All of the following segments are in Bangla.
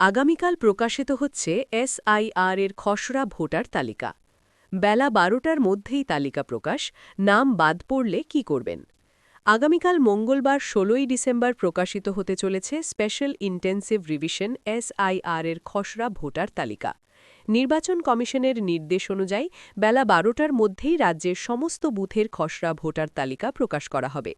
আগামীকাল প্রকাশিত হচ্ছে এসআইআর এর খসড়া ভোটার তালিকা। বেলা বারোটার মধ্যেই তালিকা প্রকাশ, নাম বাদ পড়লে কি করবেন? আগামীকাল মঙ্গলবার ষোলোই ডিসেম্বর প্রকাশিত হতে চলেছে স্পেশাল ইন্টেন্সিভ রিভিশন এসআইআর এর খসড়া ভোটার তালিকা। নির্বাচন কমিশনের নির্দেশ অনুযায়ী বেলা বারোটার মধ্যেই রাজ্যের সমস্ত বুথের খসড়া ভোটার তালিকা প্রকাশ করা হবে।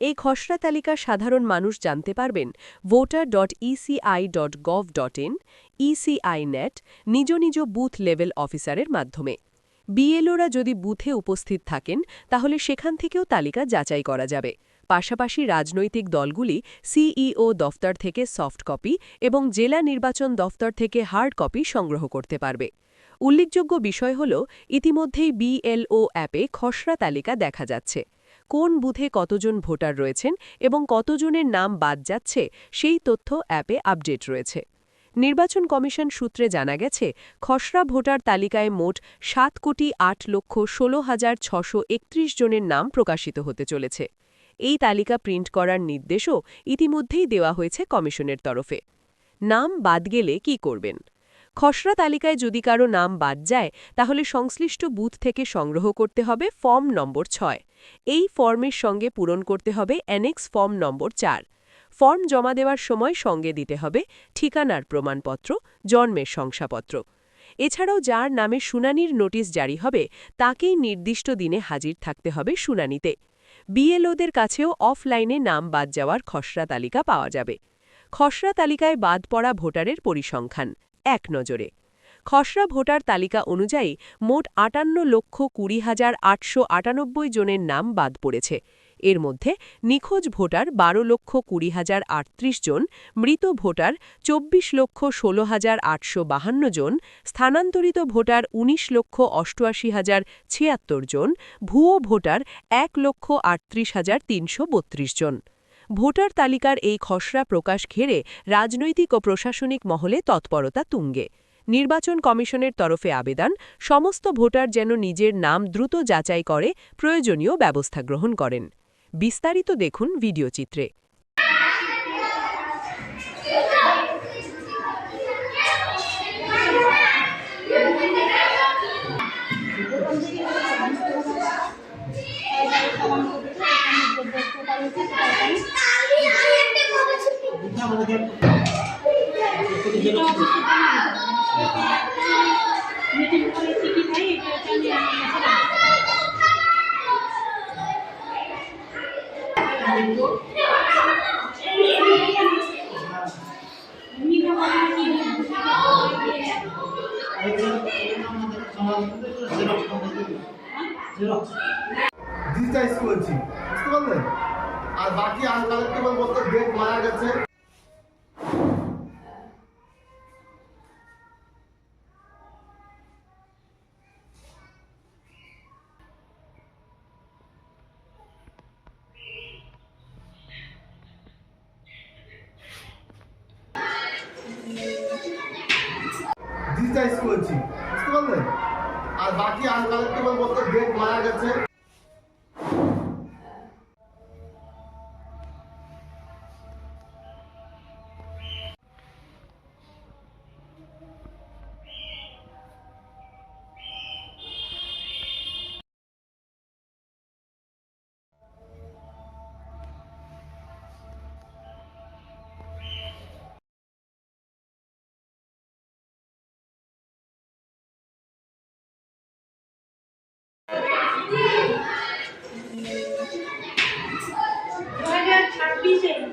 এই খসড়া তালিকা সাধারণ মানুষ জানতে পারবেন voter dot ECI dot gov dot in ECI net নিজ নিজ বুথ লেভেল অফিসারের মাধ্যমে। বিএলওরা যদি বুথে উপস্থিত থাকেন, তাহলে সেখান থেকেও তালিকা যাচাই করা যাবে। পাশাপাশি রাজনৈতিক দলগুলি সিইও দফতর থেকে সফট কপি এবং জেলা নির্বাচন দফতর থেকে হার্ড কপি সংগ্রহ করতে পারবে। উল্লেখযোগ্য বিষয় হল, ইতিমধ্যেই বিএলও অ্যাপে খসড়া তালিকা দেখা যাচ্ছে। কোন বুথে কতজন ভোটার রয়েছেন এবং কতজনের নাম বাদ যাচ্ছে, সেই তথ্য অ্যাপে আপডেট রয়েছে। নির্বাচন কমিশন সূত্রে জানা গেছে, খসড়া ভোটার তালিকায় মোট সাত কোটি আট লক্ষ ষোলো হাজার ছশো একত্রিশ জনের নাম প্রকাশিত হতে চলেছে। এই তালিকা প্রিন্ট করার নির্দেশও ইতিমধ্যেই দেওয়া হয়েছে কমিশনের তরফে। নাম বাদ গেলে কি করবেন? খসড়া তালিকায় যদি কারও নাম বাদ যায়, তাহলে সংশ্লিষ্ট বুথ থেকে সংগ্রহ করতে হবে ফর্ম নম্বর ছয়। এই ফর্মের সঙ্গে পূরণ করতে হবে অ্যানেক্স ফর্ম নম্বর চার। ফর্ম জমা দেওয়ার সময় সঙ্গে দিতে হবে ঠিকানার প্রমাণপত্র, জন্মের শংসাপত্র। এছাড়াও যার নামে শুনানির নোটিশ জারি হবে, তাকেই নির্দিষ্ট দিনে হাজির থাকতে হবে শুনানিতে। বিএলওদের কাছেও অফলাইনে নাম বাদ যাওয়ার খসড়া তালিকা পাওয়া যাবে। খসড়া তালিকায় বাদ পড়া ভোটারের পরিসংখ্যান। এক নজরে। খসড়া ভোটার তালিকা অনুযায়ী মোট আটান্ন লক্ষ কুড়ি হাজার আটশো আটানব্বই জনের নাম বাদ পড়েছে। এর মধ্যে নিখোঁজ ভোটার বারো লক্ষ কুড়ি হাজার আটত্রিশ জন, মৃত ভোটার চব্বিশ লক্ষ ষোলো হাজার আটশো বাহান্ন জন, স্থানান্তরিত ভোটার ১৯ লক্ষ অষ্টআশি হাজার ছিয়াত্তর জন, ভুয়ো ভোটার এক লক্ষ আটত্রিশ হাজার তিনশো বত্রিশ জন। ভোটার তালিকার এই খসড়া প্রকাশ ঘেরে রাজনৈতিক ও প্রশাসনিক মহলে তৎপরতা তুঙ্গে। নির্বাচন কমিশনের তরফে আবেদন, সমস্ত ভোটার যেন নিজের নাম দ্রুত যাচাই করে, প্রয়োজনীয় ব্যবস্থা গ্রহণ করেন। বিস্তারিত দেখুন ভিডিওচিত্রে মিটিং করেছি ডিজিটাইজ করেছি বুঝতে পারলেন? আর বাকি আনকালেক্টেবল বলতে ডেট মারা গেছে। ডিজিটাইজ করেছি বুঝতে পারলেন আর বাকি আনকালেক্টেবল বলতে ডেট মারা গেছে। 闭嘴